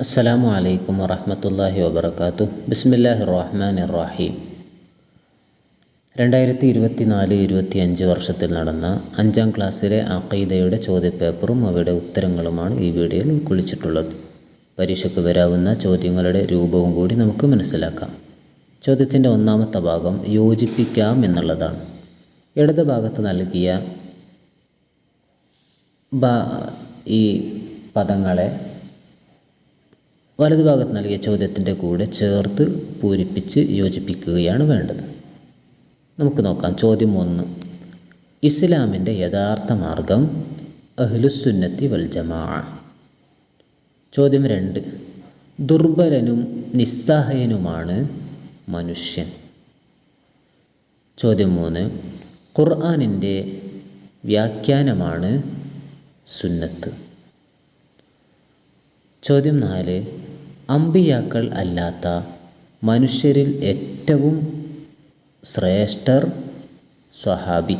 അസ്സലാമു അലൈക്കും വറഹമത്തല്ലാഹി വബർക്കാത്തു ബിസ്മില്ലാഹി റഹ്മാൻ റഹീം. രണ്ടായിരത്തി ഇരുപത്തി നാല് ഇരുപത്തി അഞ്ച് വർഷത്തിൽ നടന്ന അഞ്ചാം ക്ലാസ്സിലെ അഖീദയുടെ ചോദ്യപേപ്പറും അവയുടെ ഉത്തരങ്ങളുമാണ് ഈ വീഡിയോയിൽ ഉൾക്കൊള്ളിച്ചിട്ടുള്ളത്. പരീക്ഷയ്ക്ക് വരാവുന്ന ചോദ്യങ്ങളുടെ രൂപവും കൂടി നമുക്ക് മനസ്സിലാക്കാം. ചോദ്യത്തിന്റെ ഒന്നാമത്തെ ഭാഗം യോജിപ്പിക്കാം എന്നുള്ളതാണ്. ഇടത് ഭാഗത്ത് നൽകിയ ഈ പദങ്ങളെ വലതുഭാഗത്ത് നൽകിയ ചോദ്യത്തിന്റെ കൂടെ ചേർത്ത് പൂരിപ്പിച്ച് യോജിപ്പിക്കുകയാണ് വേണ്ടത്. നമുക്ക് നോക്കാം. ചോദ്യം ഒന്ന്. ഇസ്ലാമിന്റെ യഥാർത്ഥ മാർഗം അഹ്ലുസുന്നത്തി വൽജമാ ചോദ്യം രണ്ട്. ദുർബലനും നിസ്സഹയനുമാണ് മനുഷ്യൻ. ചോദ്യം മൂന്ന്. ഖുർആാനിന്റെ വ്യാഖ്യാനമാണ് സുന്നത്ത്. ചോദ്യം നാല് അമ്പിയാക്കൾ അല്ലാത്ത മനുഷ്യരിൽ ഏറ്റവും ശ്രേഷ്ഠർ സ്വഹാബി.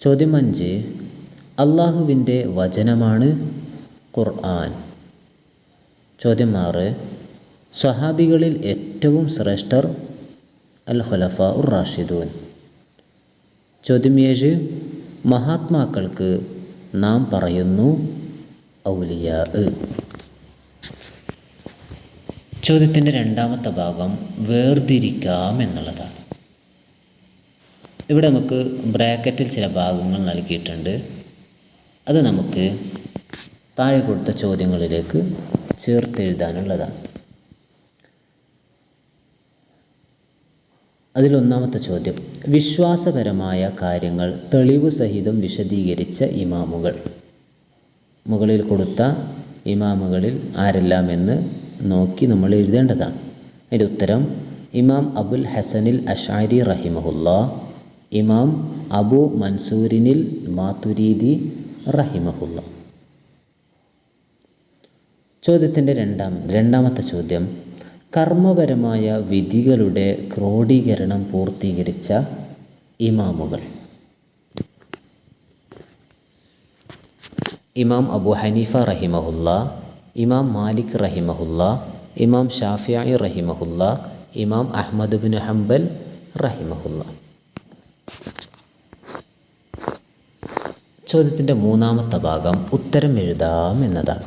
ചോദ്യം അഞ്ച് അള്ളാഹുവിന്റെ വചനമാണ് ഖുർആൻ. ചോദ്യം ആറ് സ്വഹാബികളിൽ ഏറ്റവും ശ്രേഷ്ഠർ അൽ ഖുലഫ ഉർ റാഷിദൂൻ. ചോദ്യം ഏഴ് മഹാത്മാക്കൾക്ക് നാം പറയുന്നു ഔലിയ ചോദ്യത്തിന്റെ രണ്ടാമത്തെ ഭാഗം വേർതിരിക്കാം എന്നുള്ളതാണ്. ഇവിടെ നമുക്ക് ബ്രാക്കറ്റിൽ ചില ഭാഗങ്ങൾ നൽകിയിട്ടുണ്ട്. അത് നമുക്ക് താഴെ കൊടുത്ത ചോദ്യങ്ങളിലേക്ക് ചേർത്തെഴുതാനുള്ളതാണ്. അതിലൊന്നാമത്തെ ചോദ്യം വിശ്വാസപരമായ കാര്യങ്ങൾ തെളിവ് സഹിതം വിശദീകരിച്ച ഇമാമുകൾ. മുകളിൽ കൊടുത്ത ഇമാമുകളിൽ ആരെല്ലാം എന്ന് നോക്കി നമ്മൾ എഴുതേണ്ടതാണ്. അതിന്റെ ഉത്തരം ഇമാം അബുൽ ഹസനിൽ അഷാരി റഹിമഹുല്ല ഇമാം അബു മൻസൂരിനിൽ മാതുരീദി റഹിമഹുല്ല. ചോദ്യത്തിന്റെ രണ്ടാം രണ്ടാമത്തെ ചോദ്യം കർമ്മപരമായ വിധികളുടെ ക്രോഡീകരണം പൂർത്തീകരിച്ച ഇമാമുകൾ. ഇമാം അബു ഹനീഫ റഹിമഹുല്ല ഇമാം മാലിക് റഹിമഹുല്ല ഇമാം ഷാഫിയായി റഹിമഹുല്ല ഇമാം അഹമ്മദ് ബിൻ ഹംബൽ റഹിമഹുല്ല. ചോദ്യത്തിന്റെ മൂന്നാമത്തെ ഭാഗം ഉത്തരം എഴുതാം എന്നതാണ്.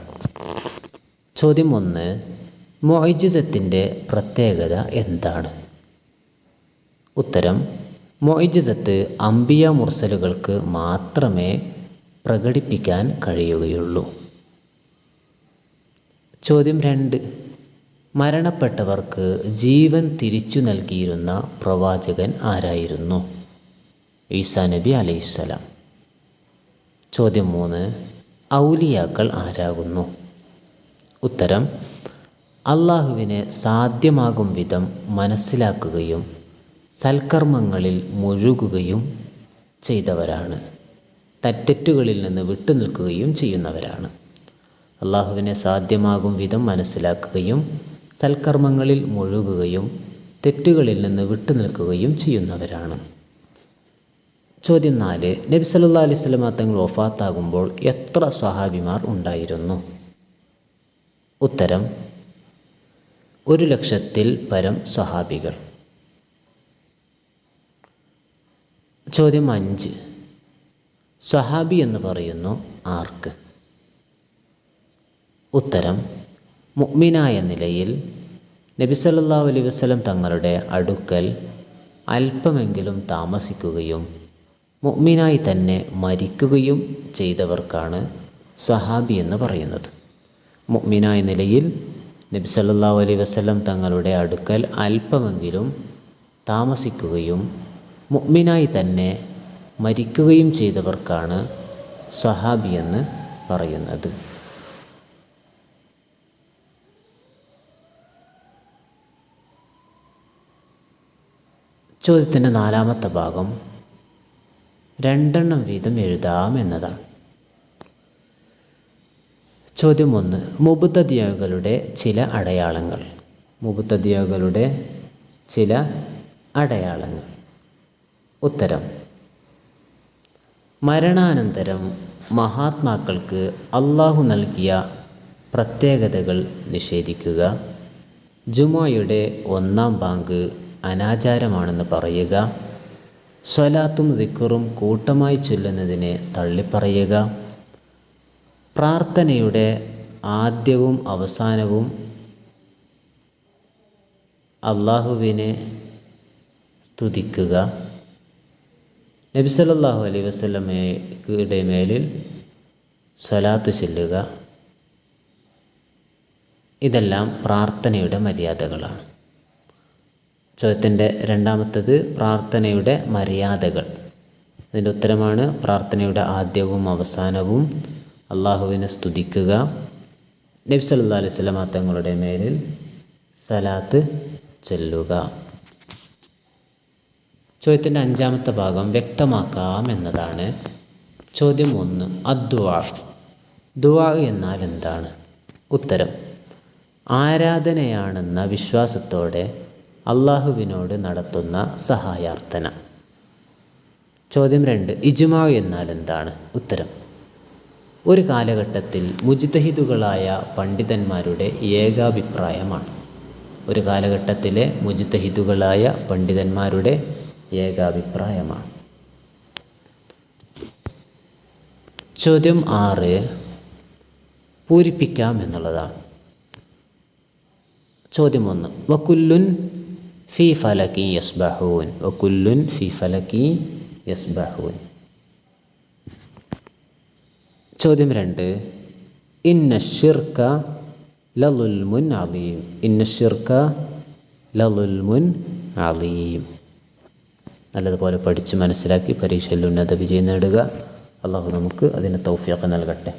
ചോദ്യം ഒന്ന് മൊയ്ജിസത്തിന്റെ പ്രത്യേകത എന്താണ്? ഉത്തരം മൊയ്ജിസത്ത് അംബിയ മുർസലുകൾക്ക് മാത്രമേ പ്രകടിപ്പിക്കാൻ കഴിയുകയുള്ളൂ. ചോദ്യം രണ്ട്. മരണപ്പെട്ടവർക്ക് ജീവൻ തിരിച്ചു നൽകിയിരുന്ന പ്രവാചകൻ ആരായിരുന്നു? ഈസാ നബി അലൈഹിസ്സലാം ചോദ്യം മൂന്ന്. ഔലിയാക്കൾ ആരാകുന്നു? ഉത്തരം. അള്ളാഹുവിനെ സാധ്യമാകും വിധം മനസ്സിലാക്കുകയും സൽക്കർമ്മങ്ങളിൽ മുഴുകുകയും ചെയ്തവരാണ്. തെറ്ററ്റുകളിൽ നിന്ന് വിട്ടുനിൽക്കുകയും ചെയ്യുന്നവരാണ്. അള്ളാഹുവിനെ സാധ്യമാകും വിധം മനസ്സിലാക്കുകയും സൽക്കർമ്മങ്ങളിൽ മുഴുകുകയും തെറ്റുകളിൽ നിന്ന് വിട്ടുനിൽക്കുകയും ചെയ്യുന്നവരാണ്. ചോദ്യം നാല്. നബി സല്ലാ അലൈഹി സ്വലമ തങ്ങൾ ഒഫാത്താകുമ്പോൾ എത്ര സ്വഹാബിമാർ ഉണ്ടായിരുന്നു? ഉത്തരം ഒരു ലക്ഷത്തിൽ പരം സ്വഹാബികൾ. ചോദ്യം അഞ്ച്. സ്വഹാബി എന്ന് പറയുന്നു ആർക്ക്? ഉത്തരം മുഅ്മിനായ നിലയിൽ നബി സല്ലല്ലാഹു അലൈഹി വസ്ലം തങ്ങളുടെ അടുക്കൽ അല്പമെങ്കിലും താമസിക്കുകയും മുഗ്മിനായി തന്നെ മരിക്കുകയും ചെയ്തവർക്കാണ് സഹാബി എന്ന് പറയുന്നത്. മുഅ്മിനായ നിലയിൽ നബി സല്ലല്ലാഹു അലൈഹി വസ്ലം തങ്ങളുടെ അടുക്കൽ അല്പമെങ്കിലും താമസിക്കുകയും മുഗ്മിനായി തന്നെ മരിക്കുകയും ചെയ്തവർക്കാണ് സഹാബി എന്ന് പറയുന്നത്. ചോദ്യത്തിന്റെ നാലാമത്തെ ഭാഗം രണ്ടെണ്ണം വീതം എഴുതാം എന്നതാണ്. ചോദ്യം ഒന്ന് മുബുത്തദിയകളുടെ ചില അടയാളങ്ങൾ. മുബുത്തദിയകളുടെ ചില അടയാളങ്ങൾ. ഉത്തരം മരണാനന്തരം മഹാത്മാക്കൾക്ക് അള്ളാഹു നൽകിയ പ്രത്യേകതകൾ നിഷേധിക്കുക. ജുമോയുടെ ഒന്നാം ബാങ്ക് അനാചാരമാണെന്ന് പറയുക. സ്വലാത്തും ദിക്കറും കൂട്ടമായി ചൊല്ലുന്നതിനെ തള്ളിപ്പറയുക. പ്രാർത്ഥനയുടെ ആദ്യവും അവസാനവും അള്ളാഹുവിനെ സ്തുതിക്കുക. നബി സല്ലല്ലാഹു അലൈ വസല്ലമയുടെ മേലിൽ സ്വലാത്ത് ചെല്ലുക. ഇതെല്ലാം പ്രാർത്ഥനയുടെ മര്യാദകളാണ്. ചോദ്യത്തിന്റെ രണ്ടാമത്തത് പ്രാർത്ഥനയുടെ മര്യാദകൾ. അതിന്റെ ഉത്തരമാണ് പ്രാർത്ഥനയുടെ ആദ്യവും അവസാനവും അള്ളാഹുവിനെ സ്തുതിക്കുക. നബി സല്ലല്ലാഹു അലൈഹി വസല്ലമ തങ്ങളുടെ മേലിൽ സലാത്ത് ചൊല്ലുക. ചോദ്യത്തിന്റെ അഞ്ചാമത്തെ ഭാഗം വ്യക്തമാക്കാം എന്നതാണ്. ചോദ്യം ഒന്ന് അദ്വാ. ദുവാ എന്നാൽ എന്താണ്? ഉത്തരം ആരാധനയാണെന്ന വിശ്വാസത്തോടെ അള്ളാഹുവിനോട് നടത്തുന്ന സഹായാർത്ഥന. ചോദ്യം രണ്ട് ഇജ്മാ എന്നാൽ എന്താണ്? ഉത്തരം ഒരു കാലഘട്ടത്തിൽ മുജിത്തഹിദുകളായ പണ്ഡിതന്മാരുടെ ഏകാഭിപ്രായമാണ്. ഒരു കാലഘട്ടത്തിലെ മുജിത്തഹിദുകളായ പണ്ഡിതന്മാരുടെ ഏകാഭിപ്രായമാണ്. ചോദ്യം ആറ് പൂരിപ്പിക്കാം എന്നുള്ളതാണ്. ചോദ്യം ഒന്ന് വക്കുല്ലുൻ ഫി ഫലക്കി യസ്ബഹൂൻ. വക്കുല്ലുൻ ഫി ഫലക്കി യസ്ബഹൂൻ. ചോദ്യം രണ്ട് ഇന്ന ഷിർക്ക ലലുൽമുൻ അലീം. ഇന്ന ഷിർക്ക ലലുൽമുൻ അലീം. നല്ലതുപോലെ പഠിച്ച് മനസ്സിലാക്കി പരീക്ഷയിൽ ഉന്നത വിജയം നേടുക. അള്ളാഹു നമുക്ക് അതിന് തൗഫീഖ് നൽകട്ടെ.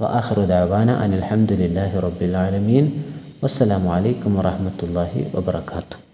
വഅഹ്റു ദാവാന അനിൽഹമുല്ലാഹി റബ്ബിൽ ആലമീൻ. വസ്സലാമു അലൈക്കും വറഹമത്തല്ലാഹി വബർക്കാത്തു